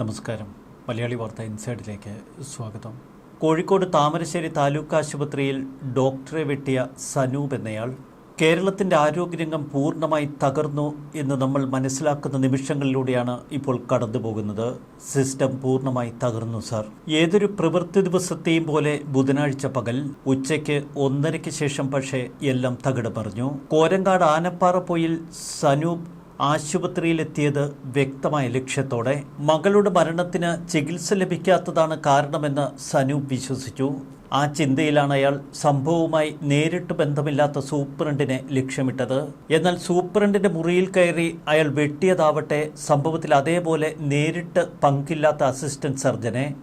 നമസ്കാരം. മലയാളി വാർത്ത ഇൻസൈഡിലേക്ക് സ്വാഗതം. കോഴിക്കോട് താമരശ്ശേരി താലൂക്ക് ആശുപത്രിയിൽ ഡോക്ടറെ വെട്ടിയ സനൂപ് എന്നയാൾ കേരളത്തിന്റെ ആരോഗ്യരംഗം പൂർണമായി തകർന്നു എന്ന് നമ്മൾ മനസ്സിലാക്കുന്ന നിമിഷങ്ങളിലൂടെയാണ് ഇപ്പോൾ കടന്നുപോകുന്നത് സിസ്റ്റം പൂർണമായി തകർന്നു സർ. ഏതൊരു പ്രവൃത്തി ദിവസത്തെയും പോലെ ബുധനാഴ്ച പകൽ ഉച്ചയ്ക്ക് ഒന്നരയ്ക്ക് ശേഷം പക്ഷേ എല്ലാം തകിടമറിഞ്ഞു കോരങ്കാട് ആനപ്പാറപ്പൊയിൽ സനൂപ് ആശുപത്രിയിലെത്തിയത് വ്യക്തമായ ലക്ഷ്യത്തോടെ മകളുടെ മരണത്തിന് ചികിത്സ ലഭിക്കാത്തതാണ് കാരണമെന്ന് സനൂപ് വിശ്വസിച്ചു. ആ ചിന്തയിലാണ് അയാൾ സംഭവവുമായി നേരിട്ട് ബന്ധമില്ലാത്ത സൂപ്രണ്ടിനെ ലക്ഷ്യമിട്ടത്. എന്നാൽ സൂപ്രണ്ടിന്റെ മുറിയിൽ കയറി അയാൾ വെട്ടിയതാവട്ടെ സംഭവത്തിൽ അതേപോലെ നേരിട്ട് പങ്കില്ലാത്ത അസിസ്റ്റന്റ് സർജനെ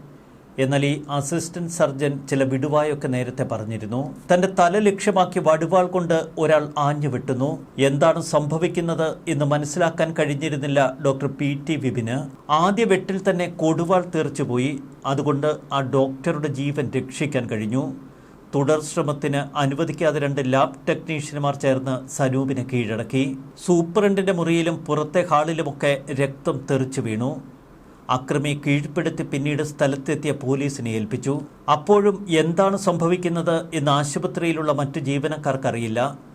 എന്നാൽ ഈ അസിസ്റ്റന്റ് സർജൻ ചില വിടുവായൊക്കെ നേരത്തെ പറഞ്ഞിരുന്നു. തന്റെ തല ലക്ഷ്യമാക്കി വടുവാൾ കൊണ്ട് ഒരാൾ ആഞ്ഞു വെട്ടുന്നു. എന്താണ് സംഭവിക്കുന്നത് എന്ന് മനസ്സിലാക്കാൻ കഴിഞ്ഞിരുന്നില്ല ഡോക്ടർ പി ടി വിപിന്. ആദ്യ വെട്ടിൽ തന്നെ കൊടുവാൾ തീർച്ചുപോയി അതുകൊണ്ട് ആ ഡോക്ടറുടെ ജീവൻ രക്ഷിക്കാൻ കഴിഞ്ഞു. തുടർ ശ്രമത്തിന് അനുവദിക്കാതെ രണ്ട് ലാബ് ടെക്നീഷ്യന്മാർ ചേർന്ന് സനൂപിനെ കീഴടക്കി. സൂപ്രണ്ടിന്റെ മുറിയിലും പുറത്തെ ഹാളിലുമൊക്കെ രക്തം തെറിച്ചു വീണു. അക്രമി കീഴ്പ്പെടുത്തി പിന്നീട് സ്ഥലത്തെത്തിയ പോലീസിനെ ഏൽപ്പിച്ചു. അപ്പോഴും എന്താണ് സംഭവിക്കുന്നത് എന്ന് ആശുപത്രിയിലുള്ള മറ്റു ജീവനക്കാർക്കറിയില്ല.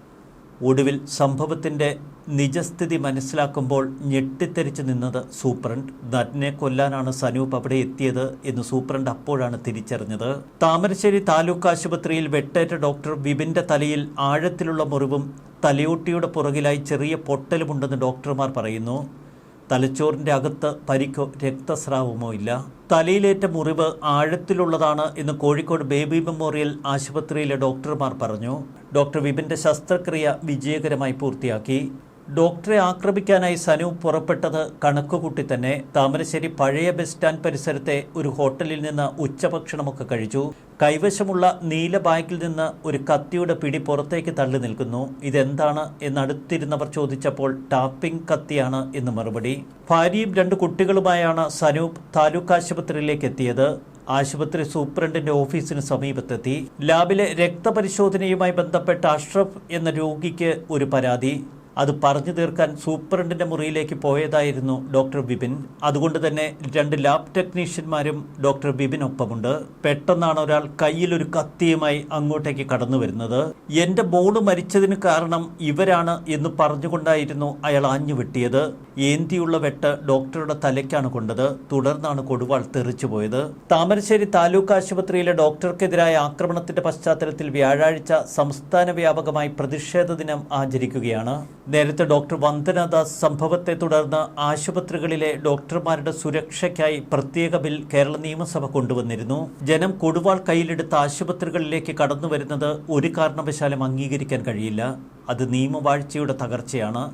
ഒടുവിൽ സംഭവത്തിന്റെ നിജസ്ഥിതി മനസ്സിലാക്കുമ്പോൾ ഞെട്ടിത്തെരിച്ചു നിന്നത് സൂപ്രണ്ട്. നടിനെ കൊല്ലാനാണ് സനൂപ് അവിടെ എത്തിയത് എന്ന് സൂപ്രണ്ട് അപ്പോഴാണ് തിരിച്ചറിഞ്ഞത്. താമരശ്ശേരി താലൂക്ക് ആശുപത്രിയിൽ വെട്ടേറ്റ ഡോക്ടർ വിപിന്റെ തലയിൽ ആഴത്തിലുള്ള മുറിവും തലയോട്ടിയുടെ പുറകിലായി ചെറിയ പൊട്ടലുമുണ്ടെന്ന് ഡോക്ടർമാർ പറയുന്നു. തലച്ചോറിന്റെ അകത്ത് പരിക്കോ രക്തസ്രാവമോ ഇല്ല. തലയിലേറ്റ മുറിവ് ആഴത്തിലുള്ളതാണ് എന്ന് കോഴിക്കോട് ബേബി മെമ്മോറിയൽ ആശുപത്രിയിലെ ഡോക്ടർമാർ പറഞ്ഞു. ഡോക്ടർ വിപിന്റെ ശസ്ത്രക്രിയ വിജയകരമായി പൂർത്തിയാക്കി. ഡോക്ടറെ ആക്രമിക്കാനായി സനു പുറപ്പെട്ടത് കണക്കുകൂട്ടി തന്നെ താമരശ്ശേരി പഴയ ബസ് സ്റ്റാൻഡ് പരിസരത്തെ ഒരു ഹോട്ടലിൽ നിന്ന് ഉച്ചഭക്ഷണമൊക്കെ കഴിച്ചു. കൈവശമുള്ള നീല ബാഗിൽ നിന്ന് ഒരു കത്തിയുടെ പിടി പുറത്തേക്ക് തള്ളി നിൽക്കുന്നു. ഇതെന്താണ് എന്നടുത്തിരുന്നവർ ചോദിച്ചപ്പോൾ ടാപ്പിംഗ് കത്തിയാണ് എന്ന് മറുപടി. ഭാര്യയും രണ്ട് കുട്ടികളുമായാണ് സനൂപ് താലൂക്ക് ആശുപത്രിയിലേക്ക് എത്തിയത്. ആശുപത്രി സൂപ്രണ്ടിന്റെ ഓഫീസിന് സമീപത്തെത്തി. ലാബിലെ രക്തപരിശോധനയുമായി ബന്ധപ്പെട്ട അഷ്റഫ് എന്ന രോഗിക്ക് ഒരു പരാതി. അത് പറഞ്ഞു തീർക്കാൻ സൂപ്രണ്ടിന്റെ മുറിയിലേക്ക് പോയതായിരുന്നു ഡോക്ടർ ബിപിൻ. അതുകൊണ്ട് തന്നെ രണ്ട് ലാബ് ടെക്നീഷ്യന്മാരും ഡോക്ടർ ബിപിനൊപ്പമുണ്ട്. പെട്ടെന്നാണ് ഒരാൾ കയ്യിൽ ഒരു കത്തിയുമായി അങ്ങോട്ടേക്ക് കടന്നു വരുന്നത്. എന്റെ മോൾ മരിച്ചതിന് കാരണം ഇവരാണ് എന്ന് പറഞ്ഞുകൊണ്ടായിരുന്നു അയാൾ ആഞ്ഞു വെട്ടിയത്. ഏന്തിയുള്ള വെട്ട് ഡോക്ടറുടെ തലയ്ക്കാണ് കൊണ്ടത്. തുടർന്നാണ് കൊടുവാൾ തെറിച്ചുപോയത് താമരശ്ശേരി താലൂക്ക് ആശുപത്രിയിലെ ഡോക്ടർക്കെതിരായ ആക്രമണത്തിന്റെ പശ്ചാത്തലത്തിൽ വ്യാഴാഴ്ച സംസ്ഥാന വ്യാപകമായി പ്രതിഷേധ ദിനം ആചരിക്കുകയാണ്. നേരത്തെ ഡോക്ടർ വന്ദനദാസ് സംഭവത്തെ തുടർന്ന് ആശുപത്രികളിലെ ഡോക്ടർമാരുടെ സുരക്ഷയ്ക്കായി പ്രത്യേക ബിൽ കേരള നിയമസഭ കൊണ്ടുവന്നിരുന്നു. ജനം കൊടുവാൾ കയ്യിലെടുത്ത ആശുപത്രികളിലേക്ക് കടന്നു വരുന്നത് ഒരു കാരണവശാലും അംഗീകരിക്കാൻ കഴിയില്ല. അത് നിയമവാഴ്ചയുടെ തകർച്ചയാണ്.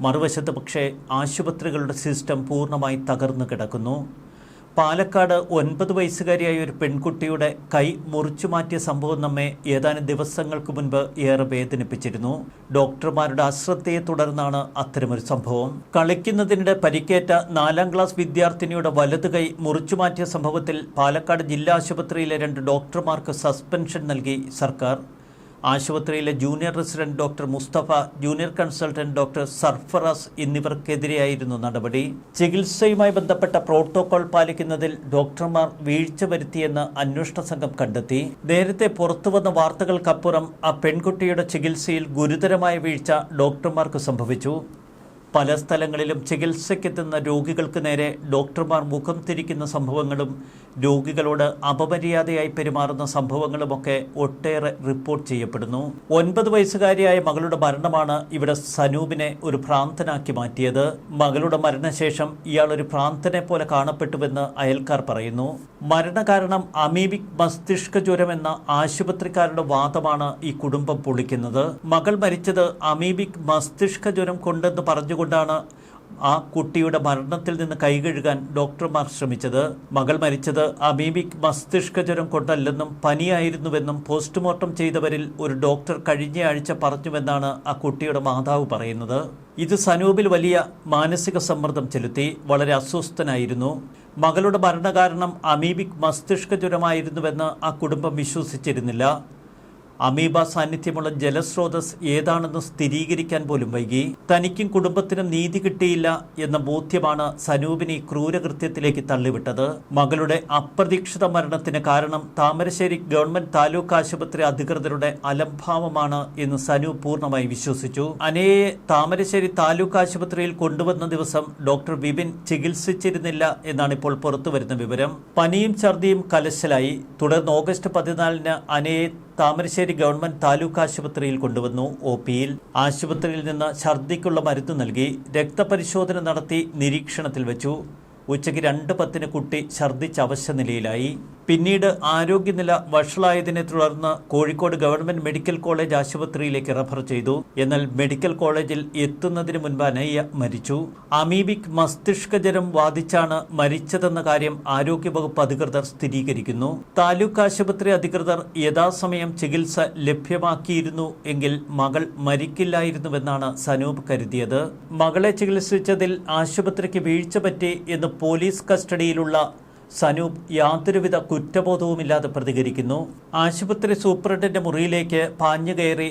മറുവശത്ത് പക്ഷേ ആശുപത്രികളുടെ സിസ്റ്റം പൂർണമായി തകർന്നു കിടക്കുന്നു. പാലക്കാട് ഒൻപത് വയസ്സുകാരിയായ ഒരു പെൺകുട്ടിയുടെ കൈ മുറിച്ചു മാറ്റിയ സംഭവം നമ്മെ ഏതാനും ദിവസങ്ങൾക്ക് മുൻപ് ഏറെ വേദനിപ്പിച്ചിരുന്നു. ഡോക്ടർമാരുടെ അശ്രദ്ധയെ തുടർന്നാണ് അത്തരമൊരു സംഭവം. കളിക്കുന്നതിനിടെ പരിക്കേറ്റ നാലാം ക്ലാസ് വിദ്യാർത്ഥിനിയുടെ വലതു കൈ മുറിച്ചു മാറ്റിയ സംഭവത്തിൽ പാലക്കാട് ജില്ലാ ആശുപത്രിയിലെ രണ്ട് ഡോക്ടർമാർക്ക് സസ്പെൻഷൻ നൽകി സർക്കാർ. ആശുപത്രിയിലെ junior resident doctor Mustafa junior consultant doctor Sarfaraz എന്നിവർക്കെതിരെയായിരുന്നു നടപടി. ചികിത്സയുമായി ബന്ധപ്പെട്ട പ്രോട്ടോകോൾ പാലിക്കുന്നതിൽ ഡോക്ടർമാർ വീഴ്ച വരുത്തിയെന്ന് അന്വേഷണ സംഘം കണ്ടെത്തി. നേരത്തെ പുറത്തുവന്ന വാർത്തകൾക്കപ്പുറം ആ പെൺകുട്ടിയുടെ ചികിത്സയിൽ ഗുരുതരമായ വീഴ്ച ഡോക്ടർമാർക്ക് സംഭവിച്ചു. പല സ്ഥലങ്ങളിലും ചികിത്സയ്ക്കെത്തുന്ന രോഗികൾക്ക് നേരെ ഡോക്ടർമാർ മുഖം തിരിക്കുന്ന സംഭവങ്ങളും രോഗികളോട് അപമര്യാദയായി പെരുമാറുന്ന സംഭവങ്ങളുമൊക്കെ ഒട്ടേറെ റിപ്പോർട്ട് ചെയ്യപ്പെടുന്നു. ഒൻപത് വയസ്സുകാരിയായ മകളുടെ മരണമാണ് ഇവിടെ സനൂപിനെ ഒരു ഭ്രാന്തനാക്കി മാറ്റിയത്. മകളുടെ മരണശേഷം ഇയാൾ ഒരു ഭ്രാന്തനെ പോലെ കാണപ്പെട്ടുവെന്ന് അയൽക്കാർ പറയുന്നു. മരണകാരണം അമീബിക് മസ്തിഷ്ക ജ്വരം എന്ന ആശുപത്രിക്കാരുടെ വാദമാണ് ഈ കുടുംബം പൊളിക്കുന്നത്. മകൾ മരിച്ചത് അമീബിക് മസ്തിഷ്ക ജ്വരം കൊണ്ടെന്ന് പറഞ്ഞുകൊണ്ടാണ് ആ കുട്ടിയുടെ മരണത്തിൽ നിന്ന് കൈകഴുകാൻ ഡോക്ടർമാർ ശ്രമിച്ചത്. മകൾ മരിച്ചത് അമീബിക് മസ്തിഷ്ക ജ്വരം കൊണ്ടല്ലെന്നും പനിയായിരുന്നുവെന്നും പോസ്റ്റ്മോർട്ടം ചെയ്തവരിൽ ഒരു ഡോക്ടർ കഴിഞ്ഞയാഴ്ച പറഞ്ഞുവെന്നാണ് ആ കുട്ടിയുടെ മാതാവ് പറയുന്നത്. ഇത് സനൂപിൽ വലിയ മാനസിക സമ്മർദ്ദം ചെലുത്തി വളരെ അസ്വസ്ഥനായിരുന്നു. മകളുടെ മരണകാരണം അമീബിക് മസ്തിഷ്ക ജ്വരമായിരുന്നുവെന്ന് ആ കുടുംബം വിശ്വസിച്ചിരുന്നില്ല. അമീബ സാന്നിധ്യമുള്ള ജലസ്രോതസ് ഏതാണെന്ന് സ്ഥിരീകരിക്കാൻ പോലും വൈകി. തനിക്കും കുടുംബത്തിനും നീതി കിട്ടിയില്ല എന്ന ബോധ്യമാണ് സനൂപിനെ ക്രൂരകൃത്യത്തിലേക്ക് തള്ളിവിട്ടത്. മകളുടെ അപ്രതീക്ഷിത മരണത്തിന് കാരണം താമരശ്ശേരി ഗവൺമെന്റ് താലൂക്ക് ആശുപത്രി അധികൃതരുടെ അലംഭാവമാണ് എന്ന് സനൂപ് പൂർണമായി വിശ്വസിച്ചു. അനയെ താമരശ്ശേരി താലൂക്ക് ആശുപത്രിയിൽ കൊണ്ടുവന്ന ദിവസം ഡോക്ടർ വിപിൻ ചികിത്സിച്ചിരുന്നില്ല എന്നാണ് ഇപ്പോൾ പുറത്തുവരുന്ന വിവരം. പനിയും ഛർദിയും കലശലായി. തുടർന്ന് ഓഗസ്റ്റ് പതിനാലിന് അനയെ താമരശ്ശേരി ഗവൺമെന്റ് താലൂക്ക് ആശുപത്രിയിൽ കൊണ്ടുവന്നു ഒ പിയിൽ. ആശുപത്രിയിൽ നിന്ന് ഛർദിക്കുള്ള മരുന്ന് നൽകി രക്തപരിശോധന നടത്തി നിരീക്ഷണത്തിൽ വെച്ചു. ഉച്ചയ്ക്ക് രണ്ട് പത്തിന് കുട്ടി ഛർദിച്ച് അവശനിലയിലായി. പിന്നീട് ആരോഗ്യനില വഷളായതിനെ തുടർന്ന് കോഴിക്കോട് ഗവൺമെന്റ് മെഡിക്കൽ കോളേജ് ആശുപത്രിയിലേക്ക് റഫർ ചെയ്തു. എന്നാൽ മെഡിക്കൽ കോളേജിൽ എത്തുന്നതിന് മുൻപ് അനയ്യ മരിച്ചു. അമീബിക് മസ്തിഷ്ക ജ്വരം ബാധിച്ചാണ് മരിച്ചതെന്ന കാര്യം ആരോഗ്യവകുപ്പ് അധികൃതർ സ്ഥിരീകരിക്കുന്നു. താലൂക്ക് ആശുപത്രി അധികൃതർ യഥാസമയം ചികിത്സ ലഭ്യമാക്കിയിരുന്നു എങ്കിൽ മകൾ മരിക്കില്ലായിരുന്നുവെന്നാണ് സനൂപ് കരുതിയത്. മകളെ ചികിത്സിച്ചതിൽ ആശുപത്രിക്ക് വീഴ്ച പറ്റി എന്ന് പോലീസ് കസ്റ്റഡിയിലുള്ള സനൂപ് യാതൊരുവിധ കുറ്റബോധവുമില്ലാതെ പ്രതികരിക്കുന്നു. ആശുപത്രി സൂപ്രണ്ടിന്റെ മുറിയിലേക്ക് പാഞ്ഞു കയറി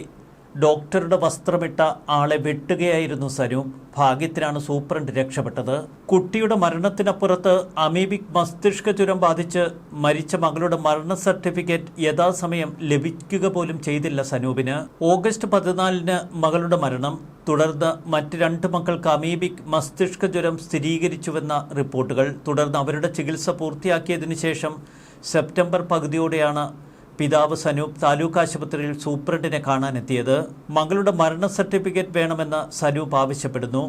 ഡോക്ടറുടെ വസ്ത്രമിട്ട ആളെ വെട്ടുകയായിരുന്നു സനൂപ് ഭാഗ്യത്തിനാണ് സൂപ്രണ്ട് രക്ഷപ്പെട്ടത്. കുട്ടിയുടെ മരണത്തിനപ്പുറത്ത് അമീബിക് മസ്തിഷ്ക ചുരം ബാധിച്ച് മരിച്ച മകളുടെ മരണ സർട്ടിഫിക്കറ്റ് യഥാസമയം ലഭിക്കുക പോലും ചെയ്തില്ല സനൂപിന്. ഓഗസ്റ്റ് പതിനാലിന് മകളുടെ മരണം. തുടർന്ന് മറ്റ് രണ്ട് മക്കൾക്ക് അമീബിക് മസ്തിഷ്ക ജ്വരം സ്ഥിരീകരിച്ചുവെന്ന റിപ്പോർട്ടുകൾ. തുടർന്ന് അവരുടെ ചികിത്സ പൂർത്തിയാക്കിയതിനു ശേഷം സെപ്റ്റംബർ പകുതിയോടെയാണ് പിതാവ് സനൂപ് താലൂക്ക് ആശുപത്രിയിൽ സൂപ്രണ്ടിനെ കാണാനെത്തിയത് മകളുടെ മരണ സർട്ടിഫിക്കറ്റ് വേണമെന്ന് സനൂപ് ആവശ്യപ്പെടുന്നു.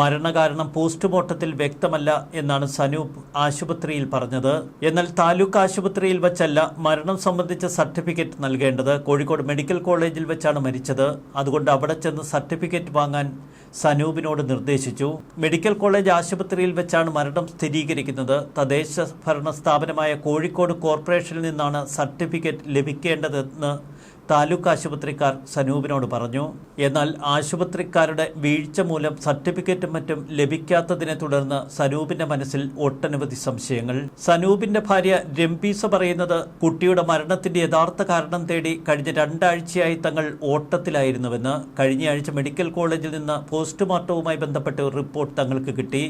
മരണകാരണം പോസ്റ്റ്മോർട്ടത്തിൽ വ്യക്തമല്ല എന്നാണ് സനൂപ് ആശുപത്രിയിൽ പറഞ്ഞത്. എന്നാൽ താലൂക്ക് ആശുപത്രിയിൽ വെച്ചല്ല മരണം സംബന്ധിച്ച സർട്ടിഫിക്കറ്റ് നൽകേണ്ടത്. കോഴിക്കോട് മെഡിക്കൽ കോളേജിൽ വെച്ചാണ് മരിച്ചത്. അതുകൊണ്ട് അവിടെ ചെന്ന് സർട്ടിഫിക്കറ്റ് വാങ്ങാൻ സനൂപിനോട് നിർദ്ദേശിച്ചു. മെഡിക്കൽ കോളേജ് ആശുപത്രിയിൽ വെച്ചാണ് മരണം സ്ഥിരീകരിക്കുന്നത്. തദ്ദേശ ഭരണ സ്ഥാപനമായ കോഴിക്കോട് കോർപ്പറേഷനിൽ നിന്നാണ് സർട്ടിഫിക്കറ്റ് ലഭിക്കേണ്ടതെന്ന് താലൂക്ക് ആശുപത്രിക്കാർ സനൂപിനോട് പറഞ്ഞു എന്നാൽ ആശുപത്രിക്കാരുടെ വീഴ്ച മൂലം സർട്ടിഫിക്കറ്റും മറ്റും ലഭിക്കാത്തതിനെ തുടർന്ന് സനൂപിന്റെ മനസ്സിൽ ഒട്ടനവധി സംശയങ്ങൾ. സനൂപിന്റെ ഭാര്യ രംപീസ പറയുന്നത് കുട്ടിയുടെ മരണത്തിന്റെ യഥാർത്ഥ കാരണം തേടി കഴിഞ്ഞ രണ്ടാഴ്ചയായി തങ്ങൾ ഓട്ടത്തിലായിരുന്നുവെന്ന്. കഴിഞ്ഞയാഴ്ച മെഡിക്കൽ കോളേജിൽ നിന്ന് പോസ്റ്റ്മോർട്ടവുമായി ബന്ധപ്പെട്ട റിപ്പോർട്ട് തങ്ങൾക്ക് കിട്ടി.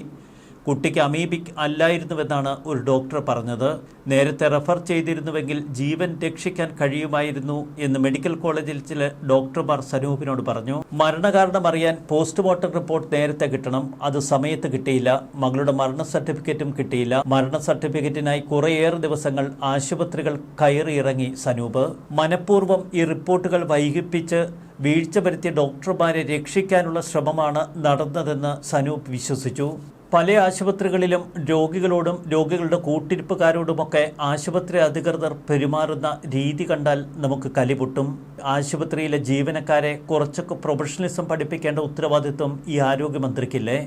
കുട്ടിക്ക് അമീബിക് അല്ലായിരുന്നുവെന്നാണ് ഒരു ഡോക്ടർ പറഞ്ഞത്. നേരത്തെ റെഫർ ചെയ്തിരുന്നുവെങ്കിൽ ജീവൻ രക്ഷിക്കാൻ കഴിയുമായിരുന്നു എന്ന് മെഡിക്കൽ കോളേജിൽ ചില ഡോക്ടർമാർ സനൂപിനോട് പറഞ്ഞു. മരണകാരണം അറിയാൻ പോസ്റ്റ്മോർട്ടം റിപ്പോർട്ട് നേരത്തെ കിട്ടണം. അത് സമയത്ത് കിട്ടിയില്ല. മകളുടെ മരണ സർട്ടിഫിക്കറ്റും കിട്ടിയില്ല. മരണ സർട്ടിഫിക്കറ്റിനായി കുറേയേറെ ദിവസങ്ങൾ ആശുപത്രികൾ കയറിയിറങ്ങി സനൂപ്. മനഃപൂർവം ഈ റിപ്പോർട്ടുകൾ വൈകിപ്പിച്ച് വീഴ്ച വരുത്തിയ ഡോക്ടർമാരെ രക്ഷിക്കാനുള്ള ശ്രമമാണ് നടന്നതെന്ന് സനൂപ് വിശ്വസിച്ചു. പല ആശുപത്രികളിലും രോഗികളോടും രോഗികളുടെ കൂട്ടിരിപ്പുകാരോടുമൊക്കെ ആശുപത്രി അധികൃതർ പെരുമാറുന്ന രീതി കണ്ടാൽ നമുക്ക് കലിപൊട്ടും ആശുപത്രിയിലെ ജീവനക്കാരെ കുറച്ചൊക്കെ പ്രൊഫഷണലിസം പഠിപ്പിക്കേണ്ട ഉത്തരവാദിത്വം ഈ ആരോഗ്യമന്ത്രിക്കില്ലേ?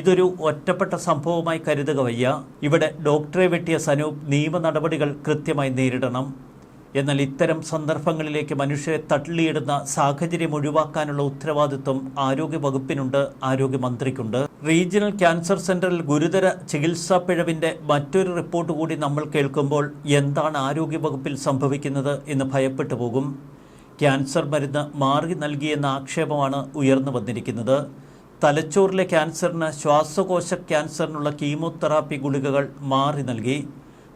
ഇതൊരു ഒറ്റപ്പെട്ട സംഭവമായി കരുതുക വയ്യ. ഇവിടെ ഡോക്ടറെ വെട്ടിയ സനൂപ് നിയമ നടപടികൾ കൃത്യമായി നേരിടണം. എന്നാൽ ഇത്തരം സന്ദർഭങ്ങളിലേക്ക് മനുഷ്യരെ തള്ളിയിടുന്ന സാഹചര്യം ഒഴിവാക്കാനുള്ള ഉത്തരവാദിത്വം ആരോഗ്യ വകുപ്പിനുണ്ട് ആരോഗ്യമന്ത്രിക്കുണ്ട്. റീജിയണൽ ക്യാൻസർ സെന്ററിൽ ഗുരുതര ചികിത്സാ പിഴവിന്റെ മറ്റൊരു റിപ്പോർട്ട് കൂടി നമ്മൾ കേൾക്കുമ്പോൾ എന്താണ് ആരോഗ്യ വകുപ്പിൽ സംഭവിക്കുന്നത് എന്ന് ഭയപ്പെട്ടു പോകും. ക്യാൻസർ മരുന്ന് മാറി നൽകിയെന്ന ആക്ഷേപമാണ് ഉയർന്നു വന്നിരിക്കുന്നത്. തലച്ചോറിലെ ക്യാൻസറിന് ശ്വാസകോശ ക്യാൻസറിനുള്ള കീമോതെറാപ്പി ഗുളികകൾ മാറി നൽകി.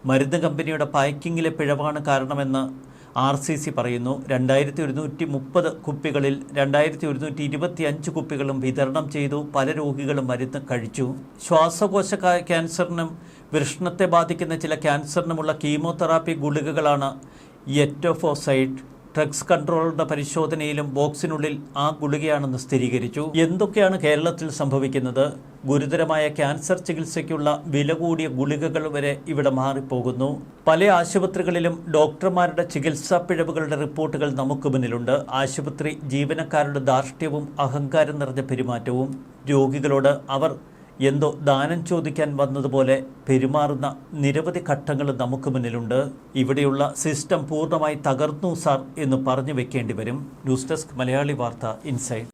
മരുന്ന് കമ്പനിയുടെ പാക്കിങ്ങിലെ പിഴവാണ് കാരണമെന്ന് ആർ സി സി പറയുന്നു. രണ്ടായിരത്തി ഒരുന്നൂറ്റി മുപ്പത് കുപ്പികളിൽ രണ്ടായിരത്തി ഒരുന്നൂറ്റി ഇരുപത്തി അഞ്ച് കുപ്പികളും വിതരണം ചെയ്തു. പല രോഗികളും മരുന്ന് കഴിച്ചു. ശ്വാസകോശ ക്യാൻസറിനും വൃഷ്ണത്തെ ബാധിക്കുന്ന ചില ക്യാൻസറിനുമുള്ള കീമോതെറാപ്പി ഗുളികകളാണ് എറ്റോഫോസൈഡ് ഡ്രഗ്സ് കൺട്രോളുടെ പരിശോധനയിലും ബോക്സിനുള്ളിൽ ആ ഗുളികയാണെന്ന് സ്ഥിരീകരിച്ചു. എന്തൊക്കെയാണ് കേരളത്തിൽ സംഭവിക്കുന്നത്? ഗുരുതരമായ ക്യാൻസർ ചികിത്സയ്ക്കുള്ള വില കൂടിയ ഗുളികകൾ വരെ ഇവിടെ മാറിപ്പോകുന്നു. പല ആശുപത്രികളിലും ഡോക്ടർമാരുടെ ചികിത്സാ പിഴവുകളുടെ റിപ്പോർട്ടുകൾ നമുക്ക് മുന്നിലുണ്ട്. ആശുപത്രി ജീവനക്കാരുടെ ധാർഷ്ട്യവും അഹങ്കാരം നിറഞ്ഞ പെരുമാറ്റവും രോഗികളോട് അവർ എന്തോ ദാനം ചോദിക്കാൻ വന്നതുപോലെ പെരുമാറുന്ന നിരവധി ഘട്ടങ്ങൾ നമുക്ക് മുന്നിലുണ്ട്. ഇവിടെയുള്ള സിസ്റ്റം പൂർണമായി തകർന്നു സാർ എന്ന് പറഞ്ഞു വെക്കേണ്ടി വരും. ന്യൂസ് ഡെസ്ക് മലയാളി വാർത്ത ഇൻസൈഡ്.